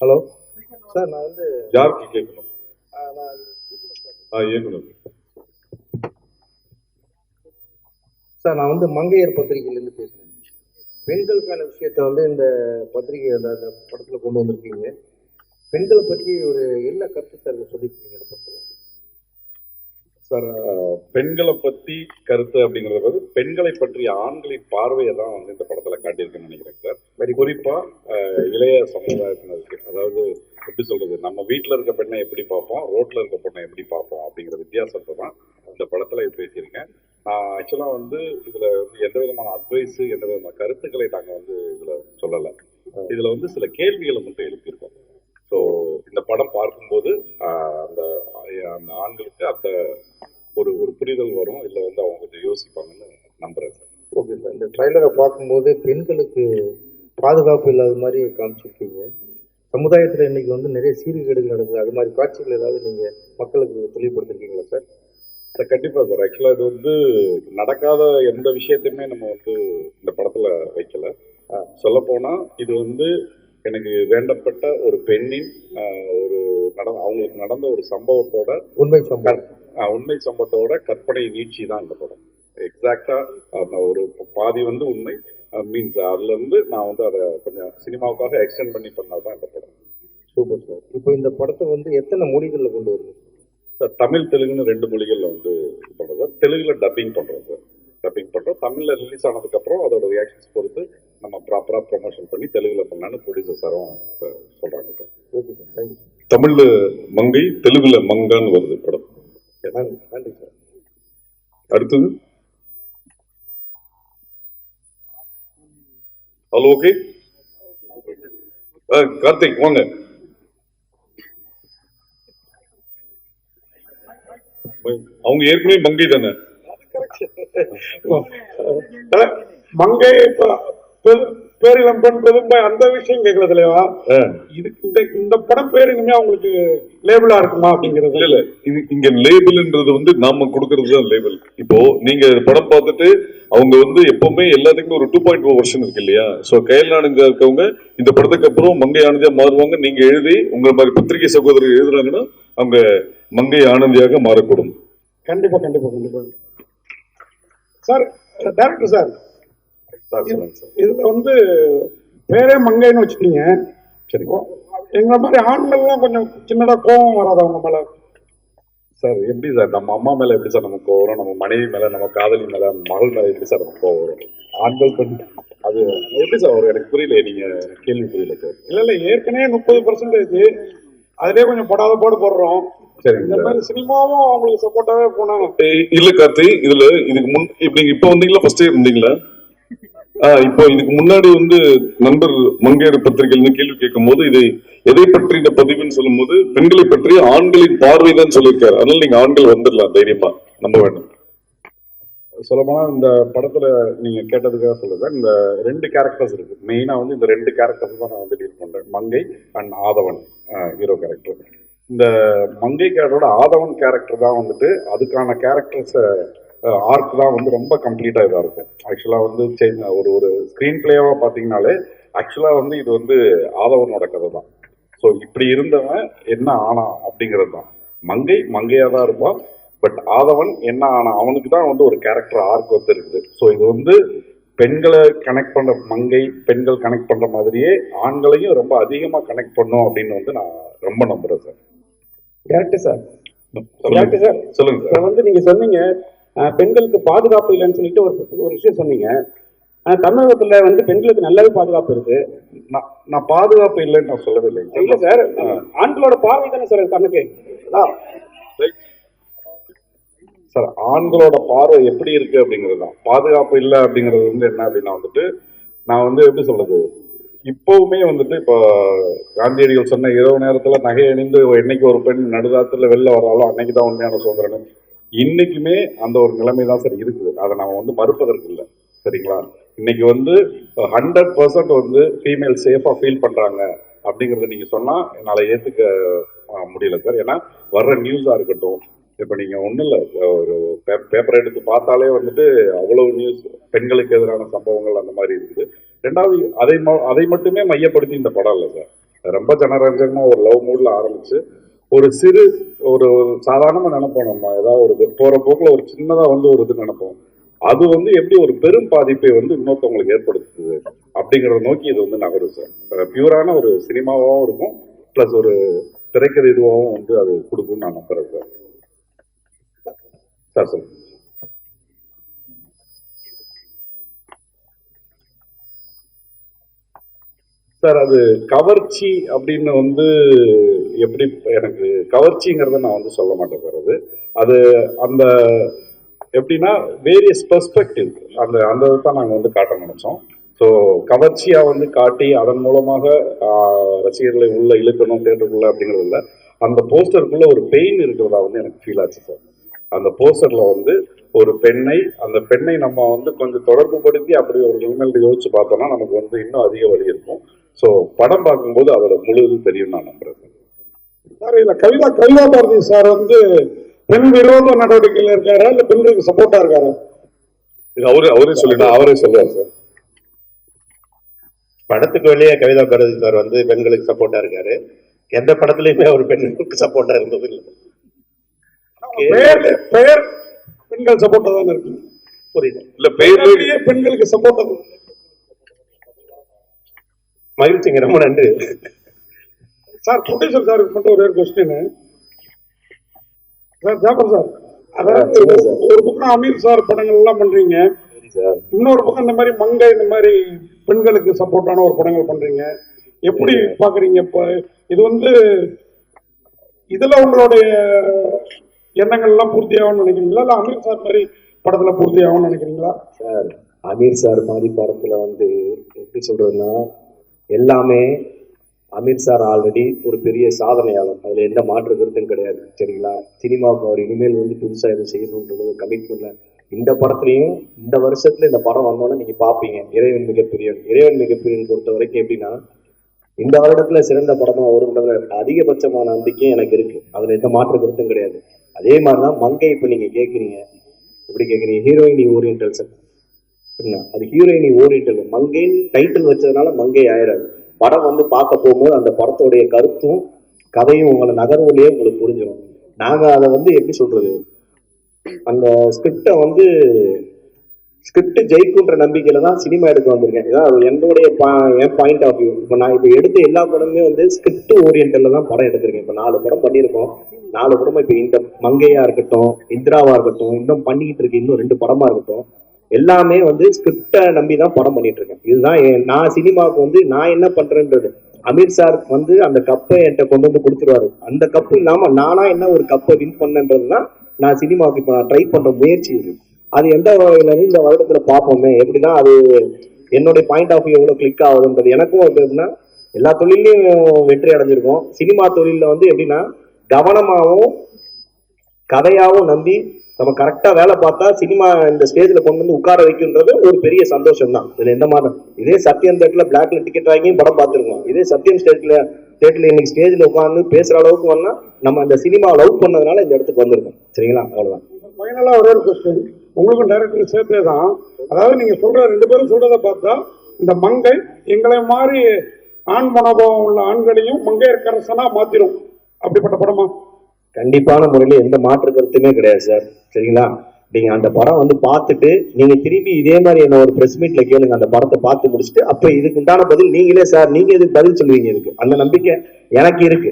Hello. Sir நான் வந்து யாருக்கு கேட்கணும். ஆ, இயக்குனர் சார் நான் வந்து மங்கையர் பத்திரிகையிலேருந்து பேசுகிறேன் பெண்களுக்கான விஷயத்த வந்து இந்த பத்திரிகை அந்த படத்தில் கொண்டு வந்திருக்கீங்க. பெண்களை பற்றி ஒரு என்ன கருத்து சார் சொல்லியிருக்கீங்க இந்த படத்தில் சார் பெண்களை பத்தி கருத்து அப்படிங்கறது வந்து பெண்களை பற்றிய ஆண்களின் பார்வையை தான் வந்து இந்த படத்துல காட்டியிருக்கேன்னு நினைக்கிறேன் சார். வெரி குறிப்பா அஹ், இளைய சமுதாயத்தினருக்கு அதாவது எப்படி சொல்றது நம்ம வீட்ல இருக்க பெண்ணை எப்படி பார்ப்போம் ரோட்ல இருக்க பெண்ணை எப்படி பார்ப்போம் அப்படிங்கிற வித்தியாசத்தை தான் இந்த படத்துல பேசியிருக்கேன். நான் ஆக்சுவலா வந்து இதுல வந்து எந்த விதமான அட்வைஸ் எந்த விதமான கருத்துக்களை நாங்க வந்து இதுல சொல்லல. இதுல வந்து சில கேள்விகளை மட்டும் எழுப்பியிருக்கோம். ஸோ இந்த படம் பார்க்கும்போது அந்த அந்த ஆண்களுக்கு அந்த ஒரு ஒரு புரிதல் வரும். இல்லை வந்து அவங்க கொஞ்சம் யோசிப்பாங்கன்னு நம்புறேன் சார். ஓகே சார் இந்த ட்ரைலரை பார்க்கும்போது பெண்களுக்கு பாதுகாப்பு இல்லாத மாதிரி காமிச்சிருக்கீங்க. சமுதாயத்தில் இன்னைக்கு வந்து நிறைய சீர்கேடுகள் நடக்குது. அது மாதிரி காட்சிகள் ஏதாவது நீங்கள் மக்களுக்கு தெளிவுபடுத்திருக்கீங்களா சார்? சார் கண்டிப்பா சார். ஆக்சுவலா இது வந்து நடக்காத எந்த விஷயத்தையுமே நம்ம வந்து இந்த படத்துல வைக்கல. சொல்ல போனா இது வந்து எனக்கு வேண்டப்பட்ட ஒரு பெண்ணின் ஒரு நட அவங்களுக்கு நடந்த ஒரு சம்பவத்தோட உண்மை சம்பவம். உண்மை சம்பவத்தோட கற்பனை நீட்சி தான் இந்த படம். எக்ஸாக்டா ஒரு பாதி வந்து உண்மை மீன்ஸ் அதுல இருந்து நான் வந்து அதை கொஞ்சம் சினிமாவுக்காக எக்ஸ்டெண்ட் பண்ணி பண்ணதான் இந்த படம். Super sir. இப்போ இந்த படத்தை வந்து எத்தனை மொழிகளில் கொண்டு வருது? சார் தமிழ் தெலுங்குன்னு ரெண்டு மொழிகள்ல வந்து இது பண்றோம் சார் தெலுங்குல டப்பிங் பண்றோம் சார். டப்பிங் பண்றோம். தமிழ்ல ரிலீஸ் ஆனதுக்கு அப்புறம் அதோட ரியாக்ஷன்ஸ் பொறுத்து நம்ம ப்ராப்பரா ப்ரொமோஷன் பண்ணி தெலுங்குல பண்ணலான்னு ப்ரொடியூசர் சாரும் இப்ப சொல்றாங்க. இப்ப. ஓகே சார் தேங்க்யூ தமிழ்ல மங்கை தெலுங்குல மங்கான்னு வருது படம். நன்றி நன்றி சார் அடுத்தது? ஹலோ ஓகே கார்த்திக் வாங்க. அவங்க ஏற்கனவே மங்கை தானே? மங்கை பேரிளம் பெண் பெரும்பை அந்த விஷயம் கேட்கல தலைவா. இதுக்கு இந்த இந்த படம் பேர் இனிமே அவங்களுக்கு லேபிளா இருக்குமா அப்படிங்கிறது? இல்ல இது இங்க லேபிள்ன்றது வந்து நாம கொடுக்கறது தான் லேபிள் இப்போ நீங்க படம் பார்த்துட்டு அவங்க வந்து எப்பவுமே எல்லாத்துக்குமே ஒரு டூ பாயிண்ட் ஓ வருஷன் இருக்கு இல்லையா? சோ கையில் ஆனந்தியா இருக்கவங்க இந்த படத்துக்கு அப்புறம் மங்கை ஆனந்தியா மாறுவாங்க. நீங்க எழுதி உங்க மாதிரி பத்திரிகை சகோதரர் எழுதுறாங்கன்னா அவங்க மங்கை ஆனந்தியாக மாறக்கூடும். கண்டிப்பா கண்டிப்பா கண்டிப்பா. சார் டேரக்டர் சார் இதுல வந்து பேரே மங்கைன்னு வச்சுட்டீங்க சரி. எங்களை மாதிரி ஆண்கள்லாம் கொஞ்சம் சின்னதா கோபம் வராது அவங்க மேல. சார் எப்படி சார் நம்ம அம்மா மேல எப்படி சார் நமக்கு கோவம் வரும் நம்ம மனைவி மேல நம்ம காதலி மேல மகள் மேல எப்படி சார் நமக்கு வரும்? ஆண்கள் பெண் அது எப்படி சார் வரும்? எனக்கு புரியல நீங்க கேள்வி புரியல சார். இல்ல இல்ல ஏற்கனவே முப்பது பர்சன்டேஜ் அதுலயே கொஞ்சம் போடாத போடு போடுறோம். இந்த மாதிரி சினிமாவும் அவங்களுக்கு சப்போர்ட்டாவே போனா ஏய், இல்ல கார்த்தி இதுல இதுக்கு முன் இப்ப நீங்க இப்ப வந்தீங்களா? ஃபர்ஸ்டே இருந்தீங்களா ஆ, இப்போ இதுக்கு முன்னாடி வந்து நண்பர் மங்கையர் பத்திரிகையில கேள்வி கேட்கும் போது இதை எதை பற்றி இந்த பதிவுன்னு சொல்லும்போது பெண்களை பற்றி ஆண்களின் பார்வை தான் சொல்லியிருக்காரு. அதனால நீங்க ஆண்கள் வந்துடலாம் தைரியமா. நம்ப வேண்டாம். சொல்லப்போனா இந்த படத்துல நீங்க கேட்டதுக்காக சொல்லுங்க இந்த ரெண்டு கேரக்டர்ஸ் இருக்கு. மெயினா வந்து இந்த ரெண்டு கேரக்டர்ஸ் தான் நான் வந்து டீல் பண்றேன். மங்கை அண்ட் ஆதவன் ஹீரோ கேரக்டர் இந்த மங்கை கேரக்டரோட ஆதவன் கேரக்டர் தான் வந்துட்டு அதுக்கான கேரக்டர்ஸை ஆர்க் தான் வந்து ரொம்ப கம்ப்ளீட்டா இதா இருக்கும். ஆக்சுவலா வந்து ஒரு ஒரு ஸ்கிரீன் பிளேவா பாத்தீங்கன்னாலே ஆக்சுவலா வந்து இது வந்து ஆதவனோட கதை தான். ஸோ இப்படி இருந்தவன் என்ன ஆனா அப்படிங்கிறது தான். மங்கை மங்கையா தான் இருப்பான். பட் ஆதவன் என்ன ஆனா அவனுக்கு தான் வந்து ஒரு கேரக்டர் ஆர்க் வந்து இருக்குது. ஸோ இது வந்து பெண்களை கனெக்ட் பண்ற மங்கை பெண்கள் கனெக்ட் பண்ற மாதிரியே ஆண்களையும் ரொம்ப அதிகமா கனெக்ட் பண்ணும் அப்படின்னு வந்து நான் ரொம்ப நம்புறேன் சார் கரெக்ட் சார் சொல்லுங்க. கரெக்ட் சார் சொல்லுங்க சார் வந்து நீங்க சொன்னீங்க பெண்களுக்கு பாதுகாப்பு இல்லைன்னு சொல்லிட்டு ஒரு ஒரு விஷயம் சொன்னீங்க. ஆனா தமிழகத்துல வந்து பெண்களுக்கு நல்லாவே பாதுகாப்பு இருக்கு. நான் பாதுகாப்பு இல்லைன்னு நான் சொல்லவே இல்லை இல்ல சார் ஆண்களோட பார்வை தானே சார் கண்ணுக்கு சார் ஆண்களோட பார்வை எப்படி இருக்கு அப்படிங்கிறது தான். பாதுகாப்பு இல்லை அப்படிங்கிறது வந்து என்ன அப்படின்னா வந்துட்டு நான் வந்து எப்படி சொல்றது? இப்பவுமே வந்துட்டு இப்போ காந்தியடிகள் சொன்ன இரவு நேரத்துல நகை அணிந்து என்னைக்கு ஒரு பெண் நடுதாத்துல வெளில வராலோ அன்னைக்கு தான் உண்மையான சுதந்திரம் இன்னைக்குமே அந்த ஒரு நிலைமை தான் சார் இருக்குது. அதை நம்ம வந்து மறுப்பதற்கு இல்லை. சரிங்களா? இன்னைக்கு வந்து ஹண்ட்ரட் பர்சன்ட் வந்து ஃபீமேல் சேஃபாக ஃபீல் பண்ணுறாங்க அப்படிங்கிறத நீங்கள் சொன்னால் என்னால் ஏற்றுக்க முடியல சார். ஏன்னா வர்ற நியூஸாக இருக்கட்டும் இப்போ நீங்கள் ஒன்றும் இல்லை ஒரு பேப்பரை எடுத்து பார்த்தாலே வந்துட்டு அவ்வளோ நியூஸ் பெண்களுக்கு எதிரான சம்பவங்கள் அந்த மாதிரி இருக்குது. ரெண்டாவது அதை ம- அதை மட்டுமே மையப்படுத்தி இந்த படம் இல்லை சார். ரொம்ப ஜனரஞ்சகமாக ஒரு லவ் மூடில் ஆரம்பிச்சு ஒரு சிறு ஒரு சாதாரணமாக நினைப்போம் நம்ம ஏதாவது ஒரு இது. போகிற போக்கில் ஒரு சின்னதாக வந்து ஒரு இது நினைப்போம். அது வந்து எப்படி ஒரு பெரும் பாதிப்பை வந்து இன்னொருத்தவங்களுக்கு ஏற்படுத்துது அப்படிங்கிறத நோக்கி இது வந்து நகரும் சார் பியூரான ஒரு சினிமாவாகவும் இருக்கும். ப்ளஸ் ஒரு திரைக்கதை இதுவாகவும் வந்து அது கொடுக்கும்னு நான் நம்புறேன் சார். சார் சொல்லுங்க. சார் அது கவர்ச்சி அப்படின்னு வந்து எப்படி எனக்கு கவர்ச்சிங்கிறத நான் வந்து சொல்ல மாட்டேன் அது அந்த எப்படின்னா வேரியஸ் பெர்ஸ்பெக்டிவ் அந்த அந்த தான் நாங்கள் வந்து காட்ட நினைச்சோம். ஸோ கவர்ச்சியாக வந்து காட்டி அதன் மூலமாக ரசிகர்களை உள்ள இழுக்கணும் தேட்டருக்குள்ள அப்படிங்கிறது இல்லை. அந்த போஸ்டருக்குள்ள ஒரு பெயின் இருக்கிறதா வந்து எனக்கு ஃபீல் ஆச்சு சார் அந்த போஸ்டர்ல வந்து ஒரு பெண்ணை அந்த பெண்ணை நம்ம வந்து கொஞ்சம் தொடர்பு படுத்தி அப்படி ஒரு நிலைமையில யோசிச்சு பார்த்தோம்னா நமக்கு வந்து இன்னும் அதிக வழி இருக்கும். ஸோ படம் பார்க்கும்போது அதோட முழுதும் தெரியும் நான் நம்புறேன் சார். கவிதா கவிதா பாரதி சார் வந்து பெண் விரோத நடவடிக்கையில இருக்காரா? இல்ல பெண்களுக்கு சப்போர்ட்டா இருக்காரா? இது அவரே அவரே சொல்லிட்டு அவரே சொல்லுவார் சார். படத்துக்கு வெளியே கவிதா பாரதி சார் வந்து பெண்களுக்கு சப்போர்ட்டா இருக்காரு. எந்த படத்துலயுமே அவர் பெண்களுக்கு சப்போர்ட்டா இருந்தது இல்லை. பெயர் பெயர் பெண்கள் சப்போர்ட்டா தானே இருக்கு. புரியுது. இல்ல பெயர்லயே பெண்களுக்கு சப்போர்ட்டா மகிழ்ச்சிங்க ரொம்ப நன்றி. சார் ப்ரொடியூசர் சாருக்கு மட்டும் ஒரே ஒரு கொஸ்டின் சார் ஜாபர் சார் அதாவது ஒரு பக்கம் அமீர் சார் படங்கள் எல்லாம் பண்றீங்க. இன்னொரு பக்கம் இந்த மாதிரி மங்கை இந்த மாதிரி பெண்களுக்கு சப்போர்ட்டான ஒரு படங்கள் பண்றீங்க. எப்படி பாக்குறீங்க இப்ப? இது வந்து இதுல உங்களுடைய எண்ணங்கள் எல்லாம் பூர்த்தி ஆகும்னு நினைக்கிறீங்களா? இல்ல அமீர் சார் மாதிரி படத்துல பூர்த்தி ஆகும்னு நினைக்கிறீங்களா? சார் அமீர் சார் மாதிரி படத்துல வந்து எப்படி சொல்றதுன்னா எல்லாமே அமீர் சார் ஆல்ரெடி ஒரு பெரிய சாதனையாளர். அதில் எந்த மாற்று கருத்தும் கிடையாது சரிங்களா? சினிமாவுக்கு அவர் இனிமேல் வந்து புதுசாக எதுவும் செய்யணுன்றது ஒரு கமிட்மெண்ட்ல இந்த படத்துலையும் இந்த வருஷத்துல இந்த படம் வந்தோன்னே நீங்க பாப்பீங்க. இறைவன் மிகப்பெரியவன் இறைவன் மிகப்பெரியவன் பொறுத்த வரைக்கும் எப்படின்னா இந்த வருடத்துல சிறந்த படமா வரும்ன்றதுல அதிகபட்சமான நம்பிக்கை எனக்கு இருக்கு. அதுல எந்த மாற்று கருத்தும் கிடையாது. அதே மாதிரிதான் மங்கை இப்ப நீங்க கேக்குறீங்க. எப்படி கேக்குறீங்க? ஹீரோயினி ஓரியன்டல் சார் என்ன? அது ஹீரோயினி ஓரியன்டல் மங்கைன்னு டைட்டில் வச்சதுனால மங்கை ஆயிராது. படம் வந்து பார்க்க போகும்போது அந்த படத்தோடைய கருத்தும் கதையும் உங்களை நகர்வுலயே உங்களுக்கு புரிஞ்சிடும் நாங்க அதை வந்து எப்படி சொல்றது? அந்த ஸ்கிரிப்டை வந்து ஸ்கிரிப்ட் ஜெயிக்குன்ற நம்பிக்கையில தான் சினிமா எடுக்க வந்திருக்கேன். இதான் அது என்னுடைய பா- என் பாயிண்ட் ஆஃப் வியூ இப்போ நான் இப்போ எடுத்த எல்லா படமுமே வந்து ஸ்கிரிப்ட் ஓரியன்டில் தான் படம் எடுத்திருக்கேன். இப்போ நாலு படம் பண்ணியிருக்கோம். நாலு படமும் இப்போ இந்த மங்கையா இருக்கட்டும் இந்திராவா இருக்கட்டும் இன்னும் பண்ணிக்கிட்டு இருக்கு இன்னும் ரெண்டு படமா இருக்கட்டும். எல்லாமே வந்து ஸ்கிரிப்டை நம்பி தான் படம் பண்ணிட்டு இருக்கேன் இதுதான் என்- நான் சினிமாவுக்கு வந்து நான் என்ன பண்றேன்றது. அமீர் சார் வந்து அந்த கப்பை என்கிட்ட கொண்டு வந்து கொடுத்துருவாரு. அந்த கப்பு இல்லாம நானா என்ன ஒரு கப்பை வின் பண்ணன்றது தான் நான் சினிமாவுக்கு இப்போ நான் ட்ரை பண்ற முயற்சி இது. அது எந்த வகையில இந்த வருடத்துல பார்ப்போமே? எப்படின்னா அது என்னுடைய பாயிண்ட் ஆஃப் வியூ எவ்வளவு கிளிக் ஆகுதுன்றது எனக்கும் எப்படின்னா எல்லா தொழிலையும் வெற்றி அடைஞ்சிருக்கோம். சினிமா தொழிலில் வந்து எப்படின்னா கவனமாகவும் கதையாகவும் நம்பி நம்ம கரெக்டாக வேலை பார்த்தா சினிமா இந்த ஸ்டேஜில் கொண்டு வந்து உட்கார வைக்கின்றது ஒரு பெரிய சந்தோஷம் தான் இதில் எந்த மாதிரி இதே சத்யம் தேட்டில் பிளாக்ல டிக்கெட் வாங்கி படம் பார்த்துருக்கோம். இதே சத்யம் ஸ்டேட்டில் தேட்டில் இன்னைக்கு ஸ்டேஜில் உட்காந்து பேசுகிற அளவுக்கு வந்தால் நம்ம அந்த சினிமா லவ் பண்ணதுனால இந்த இடத்துக்கு வந்திருக்கோம். சரிங்களா? அவ்வளோதான் ஃபைனலாக ஒரே ஒரு கொஸ்டின் உங்களுக்கும் டேரக்டர் சேர்த்தே தான். அதாவது நீங்கள் சொல்கிற ரெண்டு பேரும் சொல்கிறத பார்த்தா இந்த மங்கை எங்களை மாதிரி ஆண் மனோபாவம் உள்ள ஆண்களையும் மங்கை கரசனாக மாற்றிடும் அப்படிப்பட்ட படமா? கண்டிப்பான முறையில எந்த மாற்று கருத்துமே கிடையாது சார். சரிங்களா? நீங்க அந்த படம் வந்து பார்த்துட்டு நீங்க திரும்பி இதே மாதிரி என்ன ஒரு பிரஸ் மீட்ல கேளுங்க அந்த படத்தை பார்த்து முடிச்சுட்டு அப்ப இதுக்கு உண்டான பதில் நீங்களே சார் நீங்க இதுக்கு பதில் சொல்லுவீங்க இதுக்கு? அந்த நம்பிக்கை எனக்கு இருக்கு.